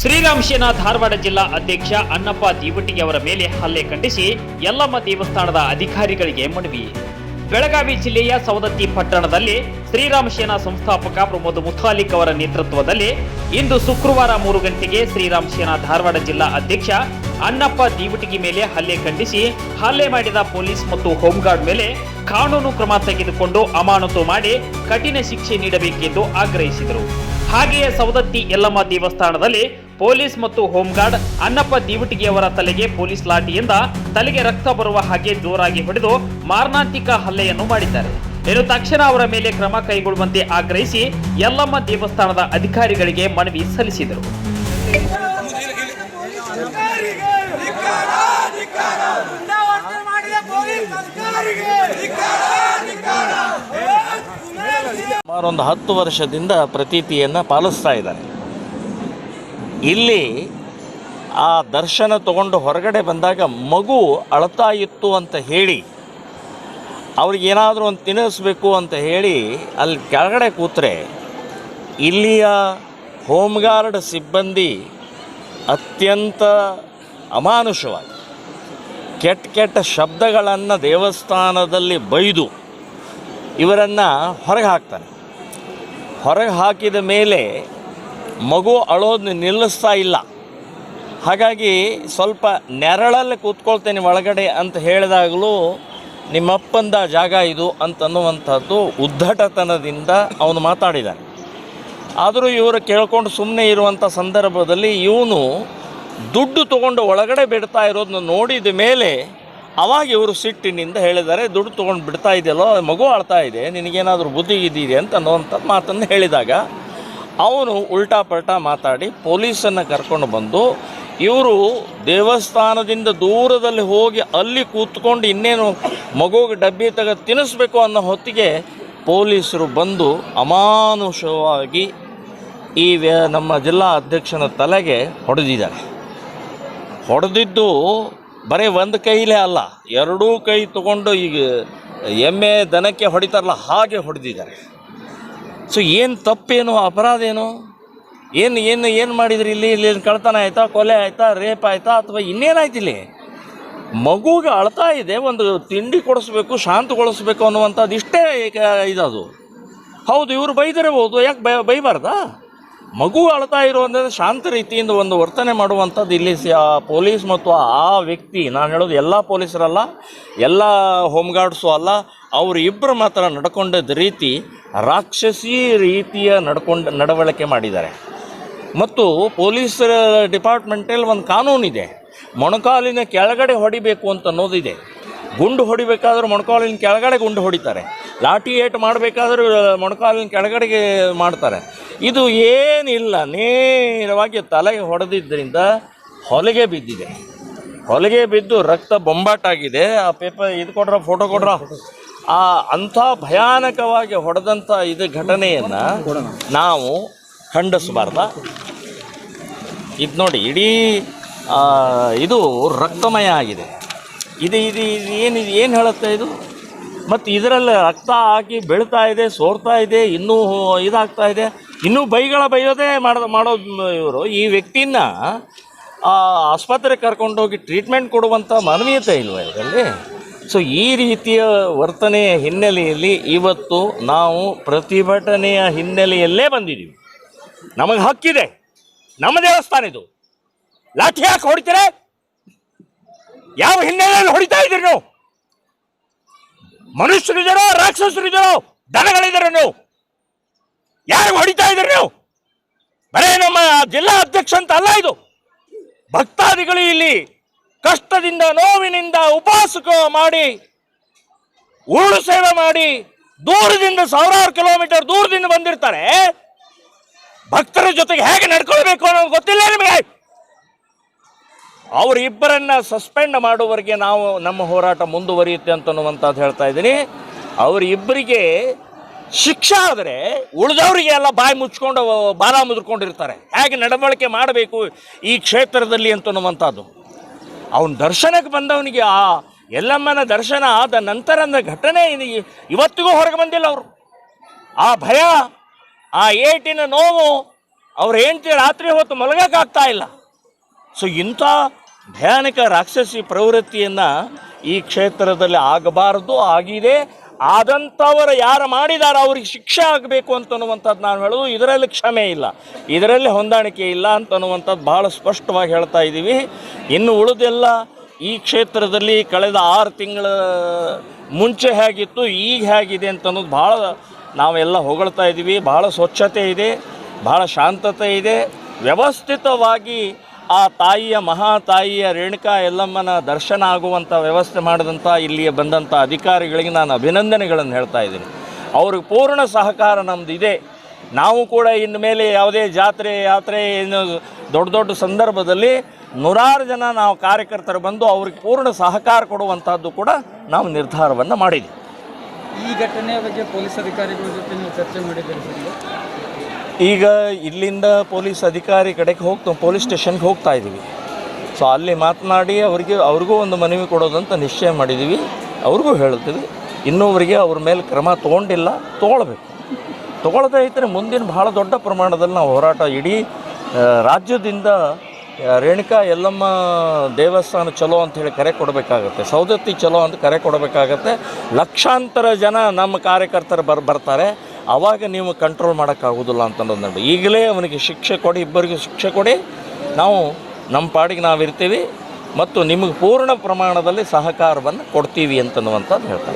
ಶ್ರೀರಾಮ್ ಸೇನಾ ಧಾರವಾಡ ಜಿಲ್ಲಾ ಅಧ್ಯಕ್ಷ ಅನ್ನಪ್ಪ ದೀವಟಿಗೆ ಅವರ ಮೇಲೆ ಹಲ್ಲೆ ಖಂಡಿಸಿ ಯಲ್ಲಮ್ಮ ದೇವಸ್ಥಾನದ ಅಧಿಕಾರಿಗಳಿಗೆ ಮನವಿ. ಬೆಳಗಾವಿ ಜಿಲ್ಲೆಯ ಸವದತ್ತಿ ಪಟ್ಟಣದಲ್ಲಿ ಶ್ರೀರಾಮ್ ಸೇನಾ ಸಂಸ್ಥಾಪಕ ಪ್ರಮೋದ್ ಮುಥಾಲಿಕ್ ಅವರ ನೇತೃತ್ವದಲ್ಲಿ ಇಂದು ಶುಕ್ರವಾರ ಮೂರು ಗಂಟೆಗೆ ಶ್ರೀರಾಮ್ ಸೇನಾ ಧಾರವಾಡ ಜಿಲ್ಲಾ ಅಧ್ಯಕ್ಷ ಅನ್ನಪ್ಪ ದೀವಟಿಗೆ ಮೇಲೆ ಹಲ್ಲೆ ಖಂಡಿಸಿ ಹಲ್ಲೆ ಮಾಡಿದ ಪೊಲೀಸ್ ಮತ್ತು ಹೋಮ್ಗಾರ್ಡ್ ಮೇಲೆ ಕಾನೂನು ಕ್ರಮ ತೆಗೆದುಕೊಂಡು ಅಮಾನತು ಮಾಡಿ ಕಠಿಣ ಶಿಕ್ಷೆ ನೀಡಬೇಕೆಂದು ಆಗ್ರಹಿಸಿದರು. ಹಾಗೆಯೇ ಸವದತ್ತಿ ಯಲ್ಲಮ್ಮ ದೇವಸ್ಥಾನದಲ್ಲಿ ಪೊಲೀಸ್ ಮತ್ತು ಹೋಮ್ಗಾರ್ಡ್ ಅನ್ನಪ್ಪ ದೀವಟಿಗೆಯವರ ತಲೆಗೆ ಪೊಲೀಸ್ ಲಾಠಿಯಿಂದ ತಲೆಗೆ ರಕ್ತ ಬರುವ ಹಾಗೆ ಜೋರಾಗಿ ಹೊಡೆದು ಮಾರಣಾಂತಿಕ ಹಲ್ಲೆಯನ್ನು ಮಾಡಿದ್ದಾರೆ. ಇನ್ನು ತಕ್ಷಣ ಅವರ ಮೇಲೆ ಕ್ರಮ ಕೈಗೊಳ್ಳುವಂತೆ ಆಗ್ರಹಿಸಿ ಯಲ್ಲಮ್ಮ ದೇವಸ್ಥಾನದ ಅಧಿಕಾರಿಗಳಿಗೆ ಮನವಿ ಸಲ್ಲಿಸಿದರು. ಮಾಡಿದ ಒಂದು ಹತ್ತು ವರ್ಷದಿಂದ ಪ್ರತೀತಿಯನ್ನು ಪಾಲಿಸ್ತಾ ಇದ್ದಾರೆ ಇಲ್ಲಿ ಆ ದರ್ಶನ ತಗೊಂಡು ಹೊರಗಡೆ ಬಂದಾಗ ಮಗು ಅಳ್ತಾ ಇತ್ತು ಅಂತ ಹೇಳಿ ಅವ್ರಿಗೇನಾದರೂ ಒಂದು ತಿನ್ನಿಸ್ಬೇಕು ಅಂತ ಹೇಳಿ ಅಲ್ಲಿ ಕೆಳಗಡೆ ಕೂತ್ರೆ ಇಲ್ಲಿಯ ಹೋಮ್ಗಾರ್ಡ್ ಸಿಬ್ಬಂದಿ ಅತ್ಯಂತ ಅಮಾನುಷವಾಗಿ ಕೆಟ್ಟ ಕೆಟ್ಟ ಶಬ್ದಗಳನ್ನು ದೇವಸ್ಥಾನದಲ್ಲಿ ಬೈದು ಇವರನ್ನು ಹೊರಗೆ ಹಾಕ್ತಾನೆ. ಹೊರಗೆ ಹಾಕಿದ ಮೇಲೆ ಮಗು ಅಳೋದನ್ನ ನಿಲ್ಲಿಸ್ತಾ ಇಲ್ಲ. ಹಾಗಾಗಿ ಸ್ವಲ್ಪ ನೆರಳಲ್ಲಿ ಕೂತ್ಕೊಳ್ತೇನೆ ಒಳಗಡೆ ಅಂತ ಹೇಳಿದಾಗಲೂ ನಿಮ್ಮಪ್ಪಂದ ಜಾಗ ಇದು ಅಂತನ್ನುವಂಥದ್ದು ಉದ್ದಟತನದಿಂದ ಅವನು ಮಾತಾಡಿದ್ದಾನೆ ಆದರೂ ಇವರು ಕೇಳ್ಕೊಂಡು ಸುಮ್ಮನೆ ಇರುವಂಥ ಸಂದರ್ಭದಲ್ಲಿ ಇವನು ದುಡ್ಡು ತಗೊಂಡು ಒಳಗಡೆ ಬಿಡ್ತಾ ಇರೋದನ್ನ ನೋಡಿದ ಮೇಲೆ ಅವಾಗ ಇವರು ಸಿಟ್ಟಿನಿಂದ ಹೇಳಿದ್ದಾರೆ, ದುಡ್ಡು ತೊಗೊಂಡು ಬಿಡ್ತಾ ಇದೆಯಲ್ಲೋ, ಮಗು ಆಳ್ತಾ ಇದೆ, ನಿನಗೇನಾದರೂ ಬುದ್ಧಿ ಇದ್ದೀರಿ ಅಂತ ಅನ್ನೋವಂಥ ಮಾತನ್ನು ಹೇಳಿದಾಗ, ಅವನು ಉಲ್ಟಾ ಪಲ್ಟಾ ಮಾತಾಡಿ ಪೊಲೀಸನ್ನು ಕರ್ಕೊಂಡು ಬಂದು, ಇವರು ದೇವಸ್ಥಾನದಿಂದ ದೂರದಲ್ಲಿ ಹೋಗಿ ಅಲ್ಲಿ ಕೂತ್ಕೊಂಡು ಇನ್ನೇನು ಮಗುಗೆ ಡಬ್ಬಿ ತೆಗೆದು ತಿನ್ನಿಸ್ಬೇಕು ಅನ್ನೋ ಹೊತ್ತಿಗೆ ಪೊಲೀಸರು ಬಂದು ಅಮಾನುಷವಾಗಿ ಈ ನಮ್ಮ ಜಿಲ್ಲಾ ಅಧ್ಯಕ್ಷನ ತಲೆಗೆ ಹೊಡೆದಿದ್ದಾರೆ. ಹೊಡೆದಿದ್ದು ಬರೀ ಒಂದು ಕೈಲೇ ಅಲ್ಲ, ಎರಡೂ ಕೈ ತಗೊಂಡು ಈಗ ಎಮ್ಮೆ ದನಕ್ಕೆ ಹೊಡಿತಾರಲ್ಲ, ಹಾಗೆ ಹೊಡೆದಿದ್ದಾರೆ. ಸೊ ಏನು ತಪ್ಪೇನು, ಅಪರಾಧ ಏನು? ಏನು ಏನು ಏನು ಮಾಡಿದ್ರಿ ಇಲ್ಲಿ? ಇಲ್ಲಿ ಕಳ್ತನ ಆಯಿತಾ, ಕೊಲೆ ಆಯಿತಾ, ರೇಪ್ ಆಯಿತಾ, ಅಥವಾ ಇನ್ನೇನಾಯ್ತು ಇಲ್ಲಿ? ಮಗುಗೆ ಅಳ್ತಾ ಇದೆ, ಒಂದು ತಿಂಡಿ ಕೊಡಿಸ್ಬೇಕು, ಶಾಂತಗೊಳಿಸ್ಬೇಕು ಅನ್ನುವಂಥದ್ದು ಇಷ್ಟೇ ಇದು ಹೌದು, ಇವರು ಬೈದಿರಬಹುದು, ಯಾಕೆ ಬೈ, ಬೈಬಾರ್ದಾ? ಮಗು ಅಳ್ತಾ ಇರುವಂಥದ್ದು ಶಾಂತ ರೀತಿಯಿಂದ ಒಂದು ವರ್ತನೆ ಮಾಡುವಂಥದ್ದು ಇಲ್ಲಿ ಪೊಲೀಸ್ ಮತ್ತು ಆ ವ್ಯಕ್ತಿ, ನಾನು ಹೇಳೋದು ಎಲ್ಲ ಪೊಲೀಸರಲ್ಲ, ಎಲ್ಲ ಹೋಮ್ ಗಾರ್ಡ್ಸು ಅಲ್ಲ, ಅವರು ಇಬ್ಬರು ಮಾತ್ರ ನಡ್ಕೊಂಡದ ರೀತಿ, ರಾಕ್ಷಸಿ ರೀತಿಯ ನಡ್ಕೊಂಡು, ನಡವಳಿಕೆ ಮಾಡಿದ್ದಾರೆ. ಮತ್ತು ಪೊಲೀಸ್ ಡಿಪಾರ್ಟ್ಮೆಂಟಲ್ಲಿ ಒಂದು ಕಾನೂನಿದೆ. ಮೊಣಕಾಲಿನ ಕೆಳಗಡೆ ಹೊಡಿಬೇಕು ಅಂತ ಅನ್ನೋದಿದೆ. ಗುಂಡು ಹೊಡಿಬೇಕಾದ್ರೆ ಮೊಣಕಾಲಿನ ಕೆಳಗಡೆ ಗುಂಡು ಹೊಡಿತಾರೆ. ಲಾಠಿ ಏಟು ಮಾಡಬೇಕಾದ್ರೂ ಮೊಣಕಾಲಿನ ಕೆಳಗಡೆಗೆ ಮಾಡ್ತಾರೆ. ಇದು ಏನಿಲ್ಲ, ನೇರವಾಗಿ ತಲೆಗೆ ಹೊಡೆದಿದ್ದರಿಂದ ಹೊಲಿಗೆ ಬಿದ್ದಿದೆ. ಹೊಲಿಗೆ ಬಿದ್ದು ರಕ್ತ ಬೊಂಬಾಟಾಗಿದೆ. ಆ ಪೇಪರ್ ಇದು ಕೊಡ್ರ ಫೋಟೋ ಕೊಡ್ರ? ಆ ಅಂಥ ಭಯಾನಕವಾಗಿ ಹೊಡೆದಂಥ ಇದು ಘಟನೆಯನ್ನು ನಾವು ಖಂಡಿಸಬಾರ್ದ. ಇದು ನೋಡಿ, ಇಡೀ ಇದು ರಕ್ತಮಯ ಆಗಿದೆ. ಇದು ಇದು ಇದು ಏನು ಇದು ಏನು ಹೇಳುತ್ತೆ ಇದು? ಮತ್ತು ಇದರಲ್ಲಿ ರಕ್ತ ಹಾಕಿ ಬೆಳ್ತಾ ಇದೆ, ಸೋರ್ತಾ ಇದೆ, ಇನ್ನೂ ಇದಾಗ್ತಾ ಇದೆ. ಇನ್ನೂ ಬೈಗಳ ಬೈಯೋದೇ ಮಾಡೋದು ಮಾಡೋ ಇವರು. ಈ ವ್ಯಕ್ತಿನ ಆಸ್ಪತ್ರೆಗೆ ಕರ್ಕೊಂಡೋಗಿ ಟ್ರೀಟ್ಮೆಂಟ್ ಕೊಡುವಂಥ ಮಾನವೀಯತೆ ಇಲ್ವ ಇದರಲ್ಲಿ? ಸೊ ಈ ರೀತಿಯ ವರ್ತನೆಯ ಹಿನ್ನೆಲೆಯಲ್ಲಿ ಇವತ್ತು ನಾವು ಪ್ರತಿಭಟನೆಯ ಹಿನ್ನೆಲೆಯಲ್ಲೇ ಬಂದಿದ್ದೀವಿ. ನಮಗೆ ಹಕ್ಕಿದೆ. ನಮ್ಮ ದೇವಸ್ಥಾನ ಇದು. ಲಾಠಿ ಹಾಕಿ ಹೊಡಿತೀರ? ಯಾವ ಹಿನ್ನೆಲೆಯಲ್ಲಿ ಹೊಡಿತಾ ಇದ್ದೀರಿ ನೀವು? ಮನುಷ್ಯರಿದ್ದರೋ ರಾಕ್ಷಸರಿದ್ದರೋ ದನಗಳಿದ್ದಾರೋ ನೀವು? ಯಾರು ಹೊಡಿತಾ ಇದ್ದೀರಿ ನೀವು? ಬರೇ ನಮ್ಮ ಜಿಲ್ಲಾ ಅಧ್ಯಕ್ಷ ಅಂತ ಅಲ್ಲ ಇದು. ಭಕ್ತಾದಿಗಳು ಇಲ್ಲಿ ಕಷ್ಟದಿಂದ, ನೋವಿನಿಂದ ಉಪವಾಸ ಮಾಡಿ ಉರುಳು ಸೇವೆ ಮಾಡಿ, ದೂರದಿಂದ ಸಾವಿರಾರು ಕಿಲೋಮೀಟರ್ ದೂರದಿಂದ ಬಂದಿರ್ತಾರೆ. ಭಕ್ತರ ಜೊತೆಗೆ ಹೇಗೆ ನಡ್ಕೊಳ್ಬೇಕು ಅನ್ನೋದು ಗೊತ್ತಿಲ್ಲ ನಿಮಗೆ? ಅವರಿಬ್ಬರನ್ನ ಸಸ್ಪೆಂಡ್ ಮಾಡುವವರೆಗೆ ನಾವು ನಮ್ಮ ಹೋರಾಟ ಮುಂದುವರಿಯುತ್ತೆ ಅಂತನ್ನುವಂಥದ್ದು ಹೇಳ್ತಾ ಇದ್ದೀನಿ. ಅವರಿಬ್ಬರಿಗೆ ಶಿಕ್ಷೆ ಆದರೆ ಉಳಿದವರಿಗೆ ಎಲ್ಲ ಬಾಯಿ ಮುಚ್ಕೊಂಡು, ಬಾಲ ಮುದ್ಕೊಂಡಿರ್ತಾರೆ. ಹೇಗೆ ನಡವಳಿಕೆ ಮಾಡಬೇಕು ಈ ಕ್ಷೇತ್ರದಲ್ಲಿ ಅಂತನ್ನುವಂಥದ್ದು. ಅವನ ದರ್ಶನಕ್ಕೆ ಬಂದವನಿಗೆ ಆ ಎಲ್ಲಮ್ಮನ ದರ್ಶನ ಆದ ನಂತರದ ಘಟನೆ ಇದು ಇವತ್ತಿಗೂ ಹೊರಗೆ ಬಂದಿಲ್ಲ ಅವರು. ಆ ಭಯ, ಆ ಏಟಿನ ನೋವು ಅವ್ರು ಹೆಂಡತಿ ರಾತ್ರಿ ಹೊತ್ತು ಮಲಗಕ್ಕಾಗ್ತಾ ಇಲ್ಲ. ಸೊ ಇಂಥ ಭಯಾನಕ ರಾಕ್ಷಸಿ ಪ್ರವೃತ್ತಿಯನ್ನು ಈ ಕ್ಷೇತ್ರದಲ್ಲಿ ಆಗಬಾರದು, ಆಗಿದೆ. ಆದಂಥವರು ಯಾರು ಮಾಡಿದಾರೋ ಅವ್ರಿಗೆ ಶಿಕ್ಷೆ ಆಗಬೇಕು ಅಂತನ್ನುವಂಥದ್ದು ನಾನು ಹೇಳೋದು. ಇದರಲ್ಲಿ ಕ್ಷಮೆ ಇಲ್ಲ. ಇದರಲ್ಲಿ ಹೊಂದಾಣಿಕೆ ಇಲ್ಲ ಅಂತನ್ನುವಂಥದ್ದು ಭಾಳ ಸ್ಪಷ್ಟವಾಗಿ ಹೇಳ್ತಾ ಇದ್ದೀವಿ. ಇನ್ನು ಉಳಿದೆಲ್ಲ ಈ ಕ್ಷೇತ್ರದಲ್ಲಿ ಕಳೆದ ಆರು ತಿಂಗಳ ಮುಂಚೆ ಹೇಗಿತ್ತು, ಈಗ ಹೇಗಿದೆ ಅಂತ ಅನ್ನೋದು ಭಾಳ ನಾವೆಲ್ಲ ಹೊಗಳ್ತಾ ಇದ್ದೀವಿ. ಭಾಳ ಸ್ವಚ್ಛತೆ ಇದೆ ಭಾಳ ಶಾಂತತೆ ಇದೆ. ವ್ಯವಸ್ಥಿತವಾಗಿ ಆ ತಾಯಿಯ ಮಹಾತಾಯಿಯ ರೇಣುಕಾ ಎಲ್ಲಮ್ಮನ ದರ್ಶನ ಆಗುವಂಥ ವ್ಯವಸ್ಥೆ ಮಾಡಿದಂಥ ಇಲ್ಲಿಗೆ ಬಂದಂಥ ಅಧಿಕಾರಿಗಳಿಗೆ ನಾನು ಅಭಿನಂದನೆಗಳನ್ನು ಹೇಳ್ತಾ ಇದ್ದೀನಿ. ಅವ್ರಿಗೆ ಪೂರ್ಣ ಸಹಕಾರ ನಮ್ಮದು ಇದೆ. ನಾವು ಕೂಡ ಇನ್ನು ಮೇಲೆ ಯಾವುದೇ ಜಾತ್ರೆ, ಯಾತ್ರೆ, ಏನು ದೊಡ್ಡ ದೊಡ್ಡ ಸಂದರ್ಭದಲ್ಲಿ ನೂರಾರು ಜನ ನಾವು ಕಾರ್ಯಕರ್ತರು ಬಂದು ಅವ್ರಿಗೆ ಪೂರ್ಣ ಸಹಕಾರ ಕೊಡುವಂಥದ್ದು ಕೂಡ ನಾವು ನಿರ್ಧಾರವನ್ನು ಮಾಡಿದ್ದೀವಿ ಈ ಘಟನೆಯ ಬಗ್ಗೆ ಪೊಲೀಸ್ ಅಧಿಕಾರಿಗಳ ಜೊತೆ ನೀವು ಚರ್ಚೆ ಮಾಡಿದ್ದೀರಿ ಈಗ ಇಲ್ಲಿಂದ ಪೊಲೀಸ್ ಅಧಿಕಾರಿ ಕಡೆಗೆ ಹೋಗ್ತಾ, ಪೊಲೀಸ್ ಸ್ಟೇಷನ್ಗೆ ಹೋಗ್ತಾ ಇದ್ದೀವಿ. ಸೊ ಅಲ್ಲಿ ಮಾತನಾಡಿ ಅವರಿಗೆ, ಅವ್ರಿಗೂ ಒಂದು ಮನವಿ ಕೊಡೋದಂತ ನಿಶ್ಚಯ ಮಾಡಿದ್ದೀವಿ. ಅವ್ರಿಗೂ ಹೇಳ್ತೀವಿ ಇನ್ನೊಬ್ಬರಿಗೆ ಅವ್ರ ಮೇಲೆ ಕ್ರಮ ತೊಗೊಂಡಿಲ್ಲ, ತೊಗೊಳ್ಬೇಕು. ತೊಗೊಳ್ದೇ ಇದ್ದರೆ ಮುಂದಿನ ಭಾಳ ದೊಡ್ಡ ಪ್ರಮಾಣದಲ್ಲಿ ನಾವು ಹೋರಾಟ ಇಡೀ ರಾಜ್ಯದಿಂದ ರೇಣುಕಾ ಯಲ್ಲಮ್ಮ ದೇವಸ್ಥಾನ ಚಲೋ ಅಂತ ಹೇಳಿ ಕರೆ ಕೊಡಬೇಕಾಗತ್ತೆ. ಸೌದತ್ತಿ ಚಲೋ ಅಂತ ಕರೆ ಕೊಡಬೇಕಾಗತ್ತೆ. ಲಕ್ಷಾಂತರ ಜನ ನಮ್ಮ ಕಾರ್ಯಕರ್ತರು ಬರ್, ಬರ್ತಾರೆ. ಆವಾಗ ನೀವು ಕಂಟ್ರೋಲ್ ಮಾಡೋಕ್ಕಾಗೋದಿಲ್ಲ ಅಂತಂದ್ರೆ ಈಗಲೇ ಅವನಿಗೆ ಶಿಕ್ಷೆ ಕೊಡಿ, ಇಬ್ಬರಿಗೂ ಶಿಕ್ಷೆ ಕೊಡಿ. ನಾವು ನಮ್ಮ ಪಾಡಿಗೆ ನಾವು ಇರ್ತೀವಿ ಮತ್ತು ನಿಮಗೆ ಪೂರ್ಣ ಪ್ರಮಾಣದಲ್ಲಿ ಸಹಕಾರವನ್ನು ಕೊಡ್ತೀವಿ ಅಂತನ್ನುವಂಥದ್ದು ಹೇಳ್ತಾ